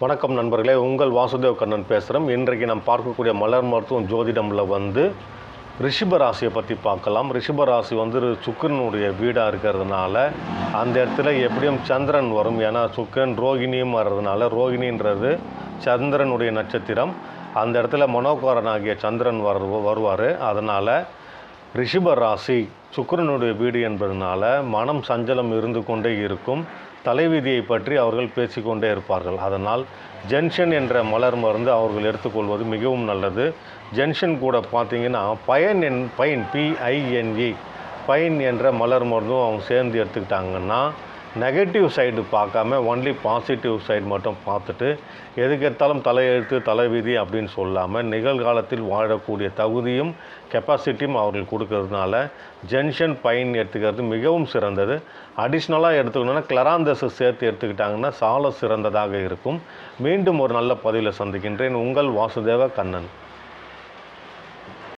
வணக்கம் நண்பர்களே உங்கள் வாசுதேவ் கண்ணன் பேசுகிறோம் இன்றைக்கு நாம் பார்க்கக்கூடிய மலர் மருத்துவம் ஜோதிடமில் வந்து ரிஷப ராசியை பற்றி பார்க்கலாம். ரிஷப ராசி வந்து சுக்கிரனுடைய வீடாக இருக்கிறதுனால அந்த இடத்துல எப்படியும் சந்திரன் வரும். ஏன்னா சுக்கரன் ரோகிணியும் வர்றதுனால ரோகிணின்றது சந்திரனுடைய நட்சத்திரம். அந்த இடத்துல மனோகாரன் ஆகிய சந்திரன் வர வருவார். அதனால் ரிஷப ராசி சுக்கரனுடைய வீடு என்பதனால மனம் சஞ்சலம் இருந்து கொண்டே இருக்கும். தலைவிதியை பற்றி அவர்கள் பேசிக்கொண்டே இருப்பார்கள். அதனால் ஜென்ஷன் என்ற மலர் மருந்து அவர்கள் எடுத்துக்கொள்வது மிகவும் நல்லது. ஜென்ஷன் கூட பார்த்தீங்கன்னா பயன் என் பயன் பிஐஎன்இ பயன் என்ற மலர் மருந்தும் அவங்க சேர்ந்து எடுத்துக்கிட்டாங்கன்னா நெகட்டிவ் சைடு பார்க்காம ஒன்லி பாசிட்டிவ் சைடு மட்டும் பார்த்துட்டு எதுக்கெடுத்தாலும் தலையெழுத்து தலைவிதி அப்படின்னு சொல்லாமல் நிகழ்காலத்தில் வாழக்கூடிய தகுதியும் கெப்பாசிட்டியும் அவர்கள் கொடுக்கறதுனால ஜென்ஷன் பைன் எடுத்துக்கிறது மிகவும் சிறந்தது. அடிஷ்னலாக எடுத்துக்கணுன்னா கிளராந்தஸை சேர்த்து எடுத்துக்கிட்டாங்கன்னா சால சிறந்ததாக இருக்கும். மீண்டும் ஒரு நல்ல பதிவில் சந்திக்கின்றேன். உங்கள் வாசுதேவ கண்ணன்.